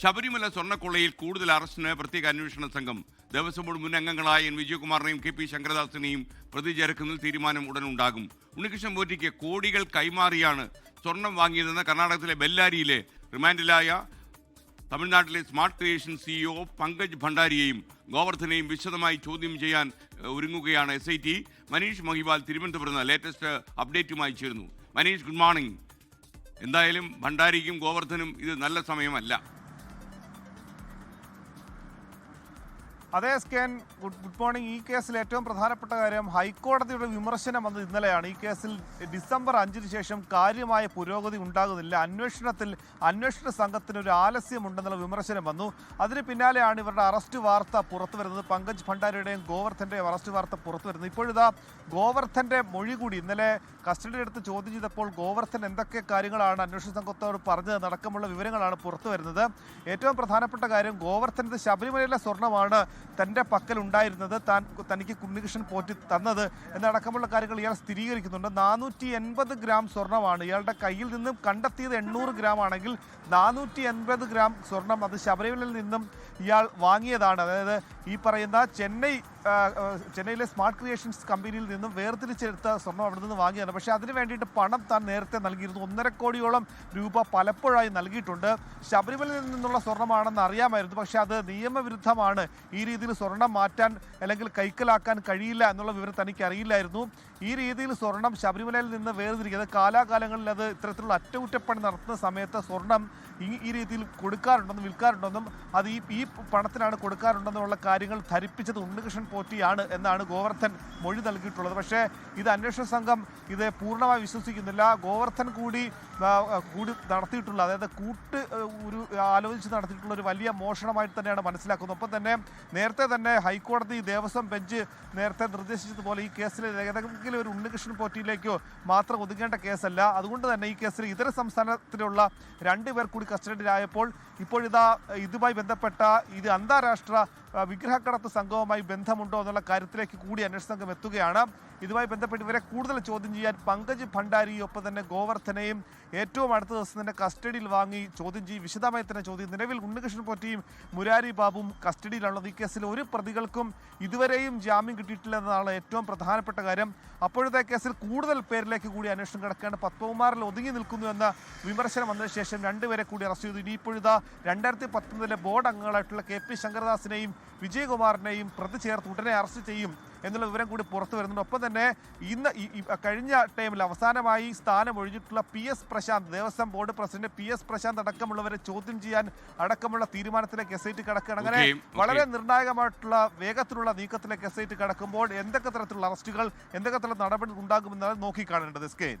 ശബരിമല സ്വർണക്കൊള്ളയിൽ കൂടുതൽ അറസ്റ്റിന് പ്രത്യേക അന്വേഷണ സംഘം ദേവസ്വം ബോർഡ് മുൻ അംഗങ്ങളായ എൻ വിജയകുമാറിനെയും കെ പി ശങ്കരദാസിനെയും പ്രതി ചേർക്കുന്നതിൽ തീരുമാനം ഉടൻ ഉണ്ടാകും ഉണ്ണികൃഷ്ണൻ പോറ്റിക്ക് കോടികൾ കൈമാറിയാണ് സ്വർണം വാങ്ങിയതെന്ന് കർണാടകത്തിലെ ബെല്ലാരിയിലെ റിമാൻഡിലായ തമിഴ്നാട്ടിലെ സ്മാർട്ട് ക്രിയേഷൻ സിഇഒ പങ്കജ് ഭണ്ഡാരിയെയും ഗോവർദ്ധനെയും വിശദമായി ചോദ്യം ചെയ്യാൻ ഒരുങ്ങുകയാണ് S I T. Manish Mahiwal തിരുവനന്തപുരത്ത് ലേറ്റസ്റ്റ് അപ്ഡേറ്റുമായി ചേരുന്നു. Manish good morning. എന്തായാലും ഭണ്ഡാരിക്കും ഗോവർദ്ധനും ഇത് നല്ല സമയമല്ല. അതേ സ്കാൻ ഗുഡ് ഗുഡ് മോർണിംഗ്. ഈ കേസിൽ ഏറ്റവും പ്രധാനപ്പെട്ട കാര്യം ഹൈക്കോടതിയുടെ വിമർശനം വന്നത് ഇന്നലെയാണ്. ഈ കേസിൽ ഡിസംബർ അഞ്ചിന് ശേഷം കാര്യമായ പുരോഗതി ഉണ്ടാകുന്നില്ല. അന്വേഷണത്തിൽ അന്വേഷണ സംഘത്തിന് ഒരു ആലസ്യമുണ്ടെന്നുള്ള വിമർശനം വന്നു. അതിന് പിന്നാലെയാണ് ഇവരുടെ അറസ്റ്റ് വാർത്ത പുറത്തു വരുന്നത്. പങ്കജ് ഭണ്ഡാരിയുടെയും ഗോവർദ്ധന്റെയും അറസ്റ്റ് വാർത്ത പുറത്തു വരുന്നത്. ഇപ്പോഴിതാ ഗോവർദ്ധന്റെ മൊഴി കൂടി ഇന്നലെ കസ്റ്റഡി എടുത്ത് ചോദ്യം ചെയ്തപ്പോൾ ഗോവർദ്ധൻ എന്തൊക്കെ കാര്യങ്ങളാണ് അന്വേഷണ സംഘത്തോട് പറഞ്ഞത് അടക്കമുള്ള വിവരങ്ങളാണ് പുറത്തു വരുന്നത്. ഏറ്റവും പ്രധാനപ്പെട്ട കാര്യം ഗോവർദ്ധന്റെ ശബരിമലയിലെ സ്വർണമാണ് തന്റെ പക്കൽ ഉണ്ടായിരുന്നത് താൻ തനിക്ക് കുഞ്ഞികൃഷ്ണൻ പോറ്റി തന്നത് എന്നടക്കമുള്ള കാര്യങ്ങൾ ഇയാൾ സ്ഥിരീകരിക്കുന്നുണ്ട്. നാനൂറ്റി എൺപത് ഗ്രാം സ്വർണമാണ് ഇയാളുടെ കയ്യിൽ നിന്നും കണ്ടെത്തിയത് എണ്ണൂറ് ഗ്രാം ആണെങ്കിൽ നാനൂറ്റി എൺപത് ഗ്രാം സ്വർണം അത് ശബരിമലയിൽ നിന്നും ഇയാൾ വാങ്ങിയതാണ്. അതായത് ഈ പറയുന്ന ചെന്നൈ ചെന്നൈയിലെ സ്മാർട്ട് ക്രിയേഷൻസ് കമ്പനിയിൽ നിന്നും വേർതിരിച്ചെടുത്ത സ്വർണം അവിടെ നിന്ന് വാങ്ങിയതാണ്. പക്ഷേ അതിന് വേണ്ടിയിട്ട് പണം താൻ നേരത്തെ നൽകിയിരുന്നു. ഒന്നര കോടിയോളം രൂപ പലപ്പോഴായി നൽകിയിട്ടുണ്ട്. ശബരിമലയിൽ നിന്നുള്ള സ്വർണമാണെന്ന് അറിയാമായിരുന്നു. പക്ഷേ അത് നിയമവിരുദ്ധമാണ്. ഈ രീതിയിൽ സ്വർണം മാറ്റാൻ അല്ലെങ്കിൽ കൈക്കലാക്കാൻ കഴിയില്ല എന്നുള്ള വിവരം തനിക്ക് അറിയില്ലായിരുന്നു. ഈ രീതിയിൽ സ്വർണം ശബരിമലയിൽ നിന്ന് വേർതിരിക്കുന്നത് കാലാകാലങ്ങളിൽ അത് ഇത്തരത്തിലുള്ള അറ്റകുറ്റപ്പണി നടത്തുന്ന സമയത്ത് സ്വർണം ഈ ഈ രീതിയിൽ കൊടുക്കാറുണ്ടെന്നും വിൽക്കാറുണ്ടെന്നും അത് ഈ ഈ പണത്തിനാണ് കൊടുക്കാറുണ്ടെന്നുള്ള കാര്യങ്ങൾ ധരിപ്പിച്ചത് ഉണ്ണികൃഷ്ണൻ പോറ്റിയാണ് എന്നാണ് ഗോവർദ്ധൻ മൊഴി നൽകിയിട്ടുള്ളത്. പക്ഷേ ഇത് അന്വേഷണ സംഘം ഇത് പൂർണമായി വിശ്വസിക്കുന്നില്ല. ഗോവർദ്ധൻ കൂടി കൂടി നടത്തിയിട്ടുള്ള അതായത് കൂട്ട് ഒരു ആലോചിച്ച് നടത്തിയിട്ടുള്ള ഒരു വലിയ മോഷണമായിട്ട് തന്നെയാണ് മനസ്സിലാക്കുന്നത്. ഒപ്പം തന്നെ നേരത്തെ തന്നെ ഹൈക്കോടതി ദേവസ്വം ബെഞ്ച് നേരത്തെ നിർദ്ദേശിച്ചതുപോലെ ഈ കേസിൽ ഏതെങ്കിലും ഒരു ഉണ്ണികൃഷ്ണൻ പോറ്റിയിലേക്കോ മാത്രം ഒതുങ്ങേണ്ട കേസല്ല. അതുകൊണ്ട് തന്നെ ഈ കേസിൽ ഇതര സംസ്ഥാനത്തിലുള്ള രണ്ടുപേർ കൂടി കസ്റ്റഡിയിലായപ്പോൾ ഇപ്പോഴിതാ ഇതുമായി ബന്ധപ്പെട്ട ഇത് അന്താരാഷ്ട്ര വിഗ്രഹക്കടത്ത് സംഘവുമായി ബന്ധമുണ്ടോ എന്നുള്ള കാര്യത്തിലേക്ക് കൂടി അന്വേഷണ സംഘം എത്തുകയാണ്. ഇതുമായി ബന്ധപ്പെട്ട് ഇവരെ കൂടുതൽ ചോദ്യം ചെയ്യാൻ പങ്കജ് ഭണ്ഡാരിയൊപ്പം തന്നെ ഗോവർദ്ധനെയും ഏറ്റവും അടുത്ത ദിവസം തന്നെ കസ്റ്റഡിയിൽ വാങ്ങി ചോദ്യം ചെയ്യും. വിശദമായി തന്നെ ചോദ്യം നിലവിൽ ഉണ്ണികൃഷ്ണൻ പോറ്റിയും മുരാരി ബാബുവും കസ്റ്റഡിയിലാണുള്ളത്. ഈ കേസിൽ ഒരു പ്രതികൾക്കും ഇതുവരെയും ജാമ്യം കിട്ടിയിട്ടില്ല എന്നതാണ് ഏറ്റവും പ്രധാനപ്പെട്ട കാര്യം. അപ്പോഴത്തെ കേസിൽ കൂടുതൽ പേരിലേക്ക് കൂടി അന്വേഷണം കിടക്കേണ്ട പത്മകുമാറിൽ ഒതുങ്ങി നിൽക്കുന്നു എന്ന വിമർശനം വന്നതിന് ശേഷം രണ്ടുപേരെ കൂടി അറസ്റ്റ് ചെയ്തു. ഇനിയിപ്പോഴിതാ രണ്ടായിരത്തി പത്തൊമ്പതിലെ ബോർഡ് അംഗങ്ങളായിട്ടുള്ള കെ പി ശങ്കരദാസിനെയും വിജയകുമാറിനെയും പ്രതി ചേർത്ത് ഉടനെ അറസ്റ്റ് ചെയ്യും എന്നുള്ള വിവരം കൂടി പുറത്തു വരുന്നുണ്ട്. ഒപ്പം തന്നെ ഇന്ന് കഴിഞ്ഞ ടൈമിൽ അവസാനമായി സ്ഥാനം ഒഴിഞ്ഞിട്ടുള്ള P S Prashant Devaswom board president P S Prashant അടക്കമുള്ളവരെ ചോദ്യം ചെയ്യാൻ അടക്കമുള്ള തീരുമാനത്തിലേക്ക് എസ് ഐ ടി കടക്കുകയാണ്. അങ്ങനെ. വളരെ നിർണായകമായിട്ടുള്ള വേഗത്തിലുള്ള നീക്കത്തിലേക്ക് എസ് ഐ ടി കടക്കുമ്പോൾ എന്തൊക്കെ തരത്തിലുള്ള അറസ്റ്റുകൾ എന്തൊക്കെ തരത്തിലുള്ള നടപടി നോക്കി നോക്കിക്കാണേണ്ടത് സ്കെയിൽ